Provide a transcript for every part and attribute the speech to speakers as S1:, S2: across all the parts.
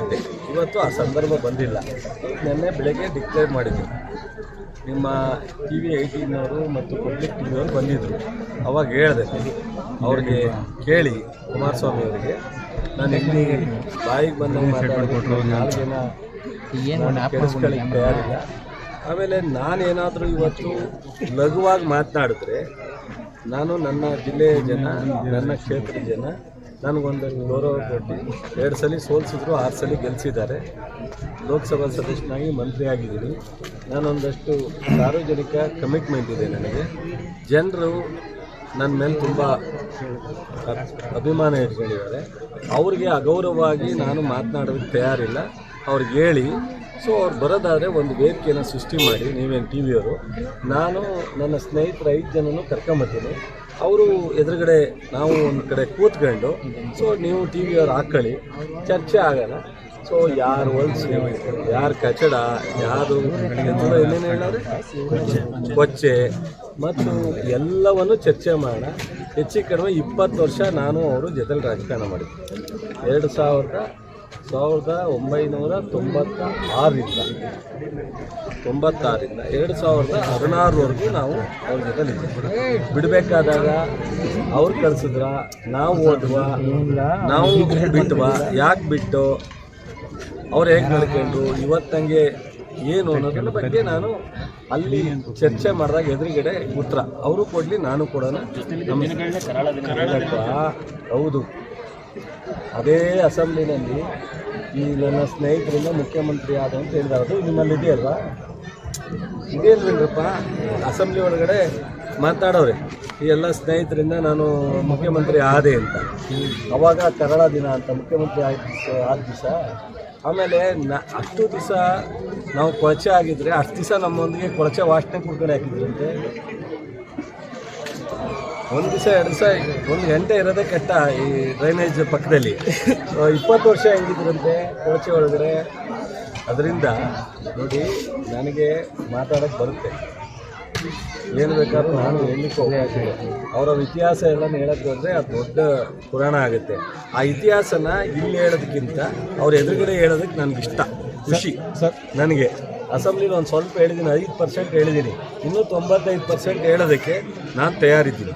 S1: ಇದ್ದೆ. ಇವತ್ತು ಆ ಸಂದರ್ಭ ಬಂದಿಲ್ಲ. ನಿನ್ನೆ ಬೆಳಗ್ಗೆ ಡಿಕ್ಲೇರ್ ಮಾಡಿದ್ವಿ ನಿಮ್ಮ ಟಿ ವಿ ಏಯ್ಟೀನವರು ಮತ್ತು ಪಬ್ಲಿಕ್ ಟಿ ವಿಯವರು ಬಂದಿದ್ದರು ಅವಾಗ ಹೇಳಿದೆ. ಅವ್ರಿಗೆ ಕೇಳಿ ಕುಮಾರಸ್ವಾಮಿ ಅವರಿಗೆ. ನಾನು ಇಲ್ಲಿ ಬಾಯಿಗೆ ಬಂದು ಮಾತಾಡಿಕೊಟ್ರು ಕೆಡಿಸ್ಕೊಳ್ಳಿಕ್ಕೆ ತಯಾರಿಲ್ಲ ಆಮೇಲೆ ನಾನೇನಾದರೂ ಇವತ್ತು ಲಘುವಾಗಿ ಮಾತನಾಡಿದ್ರೆ ನಾನು ನನ್ನ ಜಿಲ್ಲೆಯ ಜನ ನನ್ನ ಕ್ಷೇತ್ರದ ಜನ ನನಗೊಂದು ಗೌರವ ಕೊಟ್ಟು ಎರಡು ಸಲ ಸೋಲಿಸಿದ್ರು, ಆರು ಸಲ ಗೆಲ್ಲಿಸಿದ್ದಾರೆ ಲೋಕಸಭಾ ಸದಸ್ಯನಾಗಿ ಮಂತ್ರಿ ಆಗಿದ್ದೀನಿ ನಾನೊಂದಷ್ಟು ಸಾರ್ವಜನಿಕ ಕಮಿಟ್ಮೆಂಟ್ ಇದೆ ನನಗೆ. ಜನರು ನನ್ನ ಮೇಲೆ ತುಂಬ ಅಭಿಮಾನ ಇಟ್ಕೊಂಡಿದ್ದಾರೆ. ಅವ್ರಿಗೆ ಅಗೌರವವಾಗಿ ನಾನು ಮಾತನಾಡೋದಕ್ಕೆ ತಯಾರಿಲ್ಲ. ಅವ್ರಿಗೆ ಹೇಳಿ. ಸೊ ಅವ್ರು ಬರೋದಾದರೆ ಒಂದು ವೇದಿಕೆಯನ್ನು ಸೃಷ್ಟಿ ಮಾಡಿ. ನೀವೇನು ಟಿ ವಿಯವರು ನಾನು ನನ್ನ ಸ್ನೇಹಿತರ ಐದು ಜನನೂ ಕರ್ಕೊಂಬರ್ತೀನಿ ಅವರು ಎದುರುಗಡೆ ನಾವು ಒಂದು ಕಡೆ ಕೂತ್ಕೊಂಡು ಸೊ ನೀವು ಟಿ ವಿಯವ್ರು ಹಾಕ್ಕೊಳ್ಳಿ ಚರ್ಚೆ ಆಗಲ್ಲ. ಸೊ ಯಾರು ಹೊಲ್ಸು ಯಾರು ಕಚಡ, ಯಾರು ಏನೇನು ಹೇಳೋದು? ಕೊಚ್ಚೆ. ಮತ್ತು ಎಲ್ಲವನ್ನು ಚರ್ಚೆ ಮಾಡೋಣ. ಹೆಚ್ಚು ಕಡಿಮೆ ಇಪ್ಪತ್ತು ವರ್ಷ ನಾನು ಅವರು ಜೊತೆಲಿ ರಾಜಕಾರಣ ಮಾಡಿದ್ದೆ. ಎರಡು ಸಾವಿರದ ಸಾವಿರದ ಒಂಬೈನೂರ ತೊಂಬತ್ತ ಆರರಿಂದ ತೊಂಬತ್ತಾರರಿಂದ. ಎರಡು ಸಾವಿರದ ಹದಿನಾರವರೆಗೂ ನಾವು ಅವ್ರ ಜೊತೆಲಿದ್ದೀವಿ ಬಿಡಬೇಕಾದಾಗ ಅವ್ರು ಕಳಿಸಿದ್ರ, ನಾವು ಓದುವ, ನಾವು ಬಿಟ್ವಾ, ಯಾಕೆ ಬಿಟ್ಟು, ಅವ್ರು ಹೇಗೆ ನಡ್ಕೊಂಡ್ರು ಇವತ್ತಂಗೆ ಏನು ಅನ್ನೋದ್ರ ಬಗ್ಗೆ ನಾನು ಅಲ್ಲಿ ಚರ್ಚೆ ಮಾಡಿದಾಗ ಎದುರುಗಡೆ ಉತ್ತರ. ಅವರು ಕೊಡಲಿ, ನಾನು ಕೊಡೋಣ. ಹೌದು. ಅದೇ ಅಸೆಂಬ್ಲಿನಲ್ಲಿ ಈ ನನ್ನ ಸ್ನೇಹಿತರಿಂದ ಮುಖ್ಯಮಂತ್ರಿ ಆದ ಅಂತ ಹೇಳಿದಾರೆ ಅದು ನಿಮ್ಮಲ್ಲಿ ಇದೆಯಲ್ವಾ ಇದೇನ್ರಪ್ಪ ಅಸೆಂಬ್ಲಿ ಒಳಗಡೆ ಮಾತಾಡೋರೆ ಈ ಎಲ್ಲ ಸ್ನೇಹಿತರಿಂದ ನಾನು ಮುಖ್ಯಮಂತ್ರಿ ಆದೆ ಅಂತ. ಅವಾಗ ಕರಳ ದಿನ ಅಂತ ಮುಖ್ಯಮಂತ್ರಿ ಆದ ಆದ ದಿವಸ, ಆಮೇಲೆ ನ, ಅಷ್ಟು ದಿವಸ ನಾವು ಕೊಳಚೆ ಆಗಿದ್ರೆ, ಅಷ್ಟು ದಿವಸ ನಮ್ಮೊಂದಿಗೆ ಕೊಳಚೆ ವಾಸನೆ ಕುಡ್ಕೊಂಡು ಹಾಕಿದ್ರಂತೆ. ಒಂದು ದಿವಸ ಎರಡು ದಿವಸ ಒಂದು ಗಂಟೆ ಇರೋದೇ ಕೆಟ್ಟ ಈ ಡ್ರೈನೇಜ್ ಪಕ್ಕದಲ್ಲಿ. ಇಪ್ಪತ್ತು ವರ್ಷ ಹೆಂಗಿದ್ರಂತೆ ಕೋಚೆ ಒಳಗಡೆ. ಅದರಿಂದ ನೋಡಿ ನನಗೆ ಮಾತಾಡೋಕ್ಕೆ ಬರುತ್ತೆ. ಏನು ಬೇಕಾದ್ರೂ ನಾನು ಹೇಳಲಿಕ್ಕೆ ಹೋಗ್ತೀನಿ ಅವರ ಇತಿಹಾಸ ಎಲ್ಲ ಹೇಳೋಕ್ಕೆ ಅಂದರೆ ಅದು ದೊಡ್ಡ ಪುರಾಣ ಆಗುತ್ತೆ. ಆ ಇತಿಹಾಸನ ಇಲ್ಲಿ ಹೇಳೋದಕ್ಕಿಂತ ಅವ್ರ ಎದುರುಗಡೆ ಹೇಳೋದಕ್ಕೆ ನನಗಿಷ್ಟ. ಖುಷಿ. ಸರ್. ನನಗೆ. ಅಸೆಂಬ್ಲಿಲಿ ಒಂದು ಸ್ವಲ್ಪ ಹೇಳಿದ್ದೀನಿ ಐದು ಪರ್ಸೆಂಟ್ ಹೇಳಿದ್ದೀನಿ. ಇನ್ನೂ ತೊಂಬತ್ತೈದು ಪರ್ಸೆಂಟ್ ಹೇಳೋದಕ್ಕೆ ನಾನು ತಯಾರಿದ್ದೀನಿ.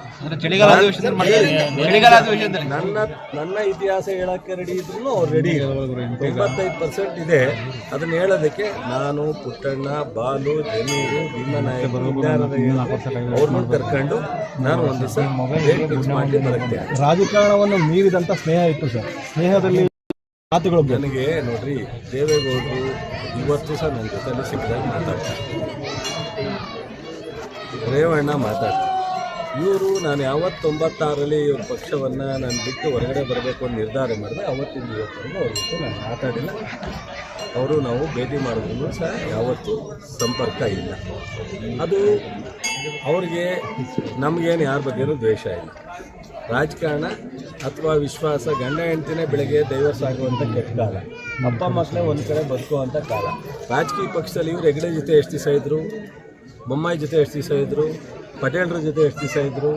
S1: ನನ್ನ ನನ್ನ ಇತಿಹಾಸ ಹೇಳಕ್ಕೆ ರೆಡಿ ಇದ್ರೂ ಅವ್ರು ರೆಡಿ ತೊಂಬತ್ತೈದು ಪರ್ಸೆಂಟ್ ಇದೆ. ಅದನ್ನು ಹೇಳೋದಕ್ಕೆ ನಾನು ಪುಟ್ಟಣ್ಣ ಬಾಲು ಜಮೀರು ಭೀಮನಾಯಕ ಅವ್ರನ್ನ ಕರ್ಕೊಂಡು ನಾನು ಒಂದು ದಿವಸ ಮೊಬೈಲ್ ಫಿಕ್ಸ್ ಮಾಡಿ ಬರುತ್ತೆ.
S2: ರಾಜಕಾರಣವನ್ನು ಮೀರಿದಂಥ ಸ್ನೇಹ ಇತ್ತು ಸರ್. ಸ್ನೇಹದಲ್ಲಿ ಮಾತುಗಳು.
S1: ನನಗೆ ನೋಡ್ರಿ, ದೇವೇಗೌಡರು ಇವತ್ತು ಸಹ ನನ್ನ ಜೊತೆಲಿ ಸಿಕ್ಕದಾಗ ಮಾತಾಡ್ತಾರೆ. ರೇವಣ್ಣ ಮಾತಾಡ್ತಾರೆ. ಇವರು ನಾನು ಯಾವತ್ತು ತೊಂಬತ್ತಾರರಲ್ಲಿ ಇವ್ರ ಪಕ್ಷವನ್ನು ನಾನು ಬಿಟ್ಟು ಹೊರಗಡೆ ಬರಬೇಕು ಅಂತ ನಿರ್ಧಾರ ಮಾಡಿದೆ ಅವತ್ತಿಂದ ಇವತ್ತರೆಗೂ ಅವ್ರ ಜೊತೆ ನಾನು ಮಾತಾಡಿಲ್ಲ. ಅವರು ನಾವು ಭೇಟಿ ಮಾಡಿದ್ರು ಸಹ ಯಾವತ್ತೂ ಸಂಪರ್ಕ ಇಲ್ಲ. ಅದು ಅವ್ರಿಗೆ ನಮಗೇನು ಯಾರ ಬಗ್ಗೆನೂ ದ್ವೇಷ ಇಲ್ಲ. ರಾಜಕಾರಣ ಅಥವಾ ವಿಶ್ವಾಸ ಗಂಡ ಹೆಂಡ್ತಿನೇ ಬೆಳಗ್ಗೆ ದೈವ ಸಾಗುವಂಥ ಕೆಟ್ಟ ಕಾಲ. ಅಪ್ಪ ಮಕ್ಕಳೇ ಒಂದು ಕಡೆ ಬದುಕುವಂಥ ಕಾಲ. ರಾಜಕೀಯ ಪಕ್ಷದಲ್ಲಿ ಇವರು ಹೆಗಡೆ ಜೊತೆ ಎಷ್ಟು ದಿವಸ ಇದ್ದರು ಬೊಮ್ಮಾಯಿ ಜೊತೆ ಎಷ್ಟು ದಿವಸ ಇದ್ದರು ಪಟೇಲ್ರ ಜೊತೆ ಎಷ್ಟು ದಿವಸ ಇದ್ದರು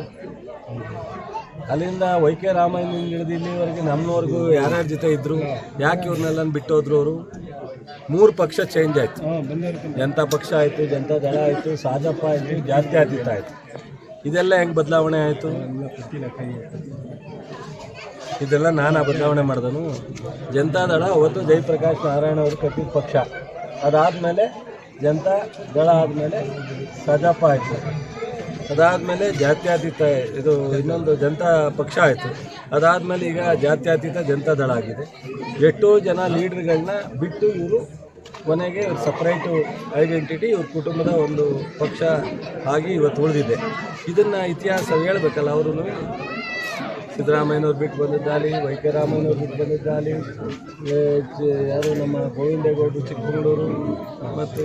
S1: ಅಲ್ಲಿಂದ ವೈ ಕೆ ರಾಮಯ್ಯನಿಂದ ಹಿಡಿದು ಇಲ್ಲಿವರೆಗೆ ನಮ್ಮವರೆಗೂ ಯಾರ್ಯಾರ ಜೊತೆ ಇದ್ದರು ಯಾಕೆ ಇವ್ರನ್ನೆಲ್ಲ ಬಿಟ್ಟೋದ್ರು ಅವರು? ಮೂರು ಪಕ್ಷ ಚೇಂಜ್ ಆಯಿತು. ಜನತಾ ಪಕ್ಷ ಆಯಿತು ಜನತಾ ದಳ ಆಯಿತು ಸಾಜಪ್ಪ ಆಯಿತು ಜಾತ್ಯಾತೀತ ಆಯಿತು ಇದೆಲ್ಲ ಹೆಂಗೆ ಬದಲಾವಣೆ ಆಯಿತು? ಇದೆಲ್ಲ ನಾನು ಬದಲಾವಣೆ ಮಾಡಿದನು. ಜನತಾದಳ ಅವತ್ತು ಜಯಪ್ರಕಾಶ್ ನಾರಾಯಣ ಅವರು ಕಟ್ಟಿದ ಪಕ್ಷ. ಅದಾದಮೇಲೆ ಜನತಾ ದಳ ಆದ್ಮೇಲೆ ಸಜಾಪ ಆಯಿತು. ಅದಾದಮೇಲೆ ಜಾತ್ಯತೀತ ಇದು ಇನ್ನೊಂದು ಜನತಾ ಪಕ್ಷ ಆಯಿತು. ಅದಾದಮೇಲೆ ಈಗ ಜಾತ್ಯಾತೀತ ಜನತಾ ದಳ ಆಗಿದೆ. ಎಷ್ಟೋ ಜನ ಲೀಡ್ರ್ಗಳನ್ನ ಬಿಟ್ಟು ಇವರು ಕೊನೆಗೆ ಸಪ್ರೇಟು ಐಡೆಂಟಿಟಿ ಇವ್ರ ಕುಟುಂಬದ ಒಂದು ಪಕ್ಷ ಆಗಿ ಇವತ್ತು ಉಳಿದಿದೆ. ಇದನ್ನು ಇತಿಹಾಸ ಹೇಳಬೇಕಲ್ಲ ಅವರು ಸಿದ್ದರಾಮಯ್ಯನವ್ರು ಬಿಟ್ಟು ಬಂದಿದ್ದಾಲಿ ರಾಮಯ್ಯನವ್ರು ಬಿಟ್ಟು ಬಂದಿದ್ದಾಲಿ ಯಾರು ನಮ್ಮ ಗೋವಿಂದೇಗೌಡರು ಚಿಕ್ಕಮಗಳೂರು ಮತ್ತು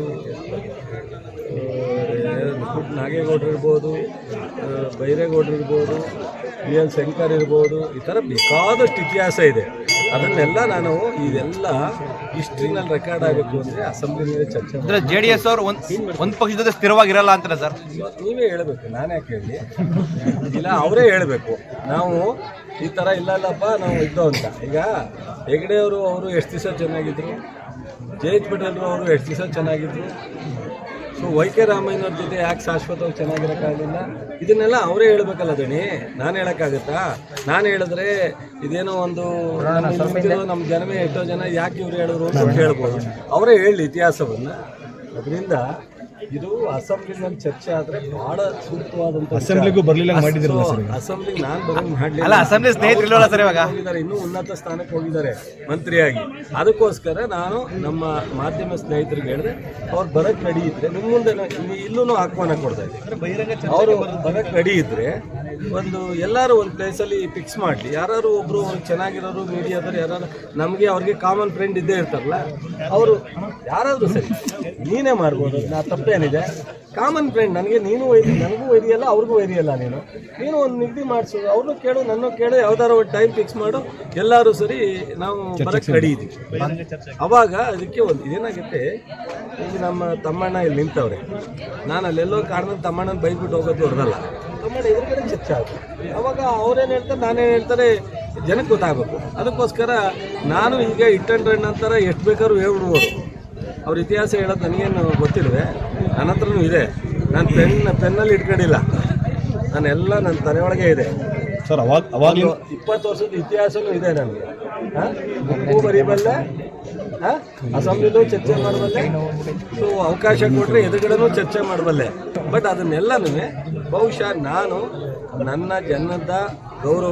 S1: ನಾಗೇಗೌಡರು ಇರ್ಬೋದು ಬೈರೇಗೌಡರು ಇರ್ಬೋದು ಬಿ ಎಲ್ ಶಂಕರ್ ಇರ್ಬೋದು, ಈ ಥರ ಬೇಕಾದಷ್ಟು ಇತಿಹಾಸ ಇದೆ. ಅದನ್ನೆಲ್ಲ ನಾನು ಇದೆಲ್ಲ ಹಿಸ್ಟ್ರಿನಲ್ಲಿ ರೆಕಾರ್ಡ್ ಆಗಬೇಕು ಅಂದರೆ ಅಸೆಂಬ್ಲಿನಲ್ಲಿ ಚರ್ಚೆ
S3: ಅಂದ್ರೆ ಜೆ ಡಿ ಎಸ್ ಅವರು ಒಂದು ಒಂದ್ ಪಕ್ಷದ ಜೊತೆ ಸ್ಥಿರವಾಗಿರಲ್ಲ ಅಂತಾರೆ ಸರ್
S1: ನೀವೇ ಹೇಳಬೇಕು ನಾನು ಯಾಕೆ ಹೇಳಿ? ಇಲ್ಲ ಅವರೇ ಹೇಳಬೇಕು. ನಾವು ಈ ಥರ ಇಲ್ಲ ಇಲ್ಲಪ್ಪ ನಾವು ಇದ್ದೋ ಅಂತ. ಈಗ ಹೆಗಡೆಯವರು ಅವರು ಅವರು ಎಷ್ಟು ದಿವಸ ಚೆನ್ನಾಗಿದ್ರು? ಜಯಂತ್ ಪಟೇಲ್ ಅವರು ಎಷ್ಟು ದಿವಸ ಚೆನ್ನಾಗಿದ್ರು? ಸೊ ವೈ ಕೆ ರಾಮಯ್ಯನವ್ರ ಜೊತೆ ಯಾಕೆ ಶಾಶ್ವತವಾಗಿ ಚೆನ್ನಾಗಿರೋಕ್ಕಾಗಲಿಲ್ಲ? ಇದನ್ನೆಲ್ಲ ಅವರೇ ಹೇಳ್ಬೇಕಲ್ಲ ದಣಿ. ನಾನು ಹೇಳೋಕ್ಕಾಗತ್ತಾ? ನಾನು ಹೇಳಿದ್ರೆ ಇದೇನೋ ಒಂದು ನಮ್ಮ ಜನಮೇ ಎಷ್ಟೋ ಜನ ಯಾಕೆ ಇವ್ರು ಹೇಳಿದ್ರು ಅಂತ ಹೇಳ್ಬೋದು. ಅವರೇ ಹೇಳಿ ಇತಿಹಾಸವನ್ನು. ಅದರಿಂದ ಇದು ಅಸೆಂಬ್ಲಿನಲ್ಲಿ ಚರ್ಚೆ ಆದ್ರೆ ಬಹಳ ಸೂಕ್ತವಾದಂತ.
S2: ಅಸೆಂಬ್ಲಿಗೂ ಬರ್ಲಿಲ್ಲ ಮಾಡಿದಿರಲ್ಲ ಸರ್ ನಾನ್
S1: ಅಸೆಂಬ್ಲಿಗೆ ನಾನು ಬರೋಂಗ್ ಮಾಡ್ಲಿಲ್ಲ.
S3: ಅಲ್ಲ ಅಸೆಂಬ್ಲಿ ಸ್ನೇಹಿತರು ಇಲ್ವಲ್ಲ ಸರ್ ಇವಾಗ?
S1: ಹೋಗಿದ್ದಾರೆ ಇನ್ನೂ ಉನ್ನತ ಸ್ಥಾನಕ್ಕೆ ಹೋಗಿದ್ದಾರೆ ಮಂತ್ರಿಯಾಗಿ. ಅದಕ್ಕೋಸ್ಕರ ನಾನು ನಮ್ಮ ಮಾಧ್ಯಮ ಸ್ನೇಹಿತರಿಗೆ ಹೇಳಿದ್ರೆ ಅವ್ರು ಬರಕ್ ರೆಡಿ ಇದ್ರೆ ನಿಮ್ಮ ಮುಂದೆ ಇಲ್ಲೂ ಆಹ್ವಾನ ಕೊಡ್ತಾ ಇದ್ದೀನಿ. ಅವರು ಬರಕ್ ರೆಡಿ ಇದ್ರೆ ಒಂದು ಎಲ್ಲರೂ ಒಂದು ಪ್ಲೇಸಲ್ಲಿ ಫಿಕ್ಸ್ ಮಾಡಲಿ. ಯಾರು ಒಬ್ಬರು ಚೆನ್ನಾಗಿರೋರು ಮೀಡಿಯಾದವ್ರು ಯಾರು ನಮಗೆ ಅವ್ರಿಗೆ ಕಾಮನ್ ಫ್ರೆಂಡ್ ಇದ್ದೇ ಇರ್ತಾರಲ್ಲ ಅವರು ಯಾರಾದರೂ ಸರಿ ನೀನೇ ಮಾಡ್ಬೋದು ನಾ ತಪ್ಪೇನಿದೆ. ಕಾಮನ್ ಫ್ರೆಂಡ್ ನನಗೆ ನೀನು ಒಯ್ದು ನನಗೂ ಒಯ್ದಿಯಲ್ಲ ಅವ್ರಿಗೂ ಒಯ್ದಿಯಲ್ಲ ನೀನು. ನೀನು ಒಂದು ನಿಗದಿ ಮಾಡಿಸು ಅವ್ರನ್ನೂ ಕೇಳು ನನ್ನೂ ಕೇಳು ಯಾವ್ದಾರು ಒಂದು ಟೈಮ್ ಫಿಕ್ಸ್ ಮಾಡು ಎಲ್ಲರೂ ಸರಿ ನಾವು ಬರಕ್ಕೆ ಕಡಿಯಿದ್ವಿ ಅವಾಗ ಅದಕ್ಕೆ ಒಂದು ಇದೇನಾಗುತ್ತೆ ಈಗ ನಮ್ಮ ತಮ್ಮಣ್ಣ ಇಲ್ಲಿ ನಿಂತವ್ರೆ. ನಾನು ಅಲ್ಲೆಲ್ಲೋ ಕಾರಣದ ತಮ್ಮಣ್ಣನ ಬೈದ್ಬಿಟ್ಟು ಹೋಗೋದು ಹೊರದಲ್ಲ ತಮ್ಮಣ್ಣ ಎದುರುಗಡೆ ಚರ್ಚೆ ಆಗುತ್ತೆ ಅವಾಗ ಅವ್ರೇನು ಹೇಳ್ತಾರೆ ನಾನೇನು ಹೇಳ್ತಾರೆ ಜನಕ್ಕೆ ಗೊತ್ತಾಗಬೇಕು. ಅದಕ್ಕೋಸ್ಕರ ನಾನು ಈಗ ಇಟ್ಟಂಡ್ರೆ ನಂತರ ಎಷ್ಟು ಬೇಕಾದ್ರೂ ಹೇಳ್ಬಿಡ್ಬೋದು. ಅವ್ರ ಇತಿಹಾಸ ಹೇಳೋದು ನನಗೇನು ಗೊತ್ತಿಲ್ವೇ? ನನ್ನ ಹತ್ರನೂ ಇದೆ. ನಾನು ಪೆನ್ ಪೆನ್ನಲ್ಲಿ ಇಟ್ಕೊಂಡಿಲ್ಲ. ನಾನೆಲ್ಲ ನನ್ನ ತಲೆಯೊಳಗೆ ಇದೆ.
S2: ಸರ್ ಅವಾಗ
S1: ಅವಾಗ ಇಪ್ಪತ್ತು ವರ್ಷದ ಇತಿಹಾಸನೂ ಇದೆ ನನಗೆ. ಬುಕ್ಕು ಬರೀಬಲ್ಲೆ ಅಸೆಂಬ್ಲಿಲೂ ಚರ್ಚೆ ಮಾಡಬಲ್ಲೆ ಸೊ ಅವಕಾಶ ಕೊಟ್ಟರೆ ಎದುರುಗಡೆನೂ ಚರ್ಚೆ ಮಾಡಬಲ್ಲೆ. ಬಟ್ ಅದನ್ನೆಲ್ಲನೂ ಬಹುಶಃ ನಾನು ನನ್ನ ಜನದ ಗೌರವ